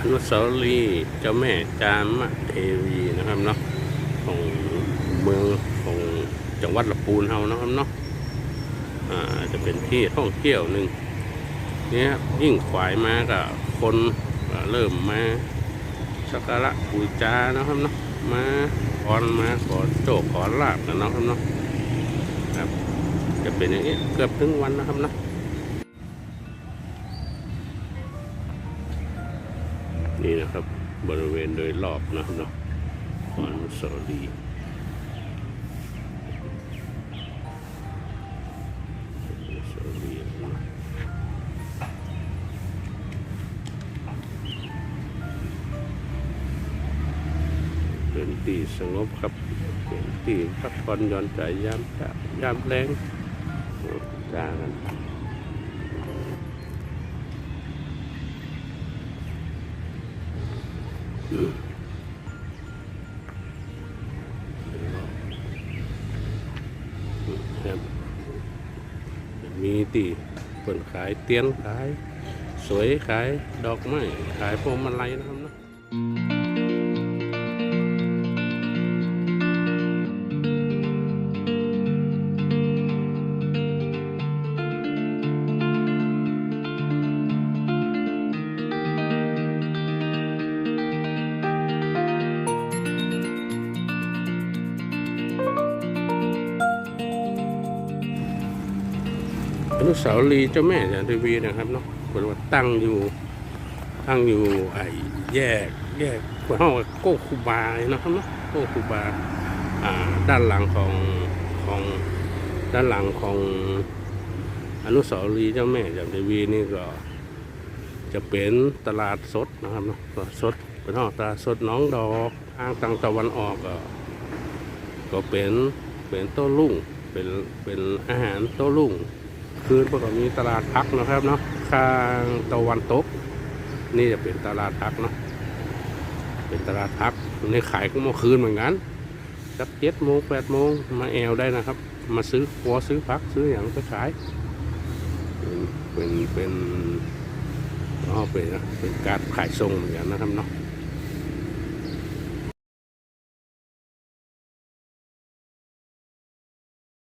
อนุสาวรีย์เจ้าแม่จามเทวีนะครับเนาะของเมืองของจังหวัดลำพูนเฮานะครับเนาะอ่าจะเป็นที่ท่องเที่ยวหนึ่งเนี่ยยิ่งขวายมากับคนเริ่มมาสักการะบูชานะครับเนาะมาขอนมาขอโชคขอลาบกันเนาะครับเนาะครับจะเป็นอย่างนี้เกือบถึงวันนะครับเนาะ นี่นะครับบริเวณโดยรอบนะเนาะอนุสาวรีย์เป็นที่สงบครับเป็นที่พักผ่อนหย่อนใจยามยามแรงจ้ากัน ครับ มีตีเปิดขายเตียนขาย สวยขายดอกไม้ขายพวงมาลัยนะครับเนาะ อนุสาวรีย์เจ้าแม่จันทวีนะครับเนาะเป็นว่าตั้งอยู่ตั้งอยู่ไอ้แยกแยกห้องโกคูบาเนาะครับเนาะโกคูบาอ่าด้านหลังของของด้านหลังของอนุสาวรีย์เจ้าแม่จันทวีนี่ก็จะเป็นตลาดสดนะครับเนาะตลาดสดเป็นห้องตลาดสดน้องดอกทางทางตะวันออกก็ก็เป็นเป็นโต้รุ่งเป็นเป็นอาหารโต้รุ่ง คืนประกอบมีตลาดพักนะครับเนาะข้างตะวันตก นี่จะเป็นตลาดพักเนาะเป็นตลาดพักในขายก็เมื่อคืนเหมือนกันสักเจ็ดโมงแปดโมงมาแอลได้นะครับ มาซื้อหัวซื้อพักซื้ออย่างไปขายเป็นเป็นอ๋อเป็นนะเป็นการขายส่งเหมือนกันนะครับเนาะ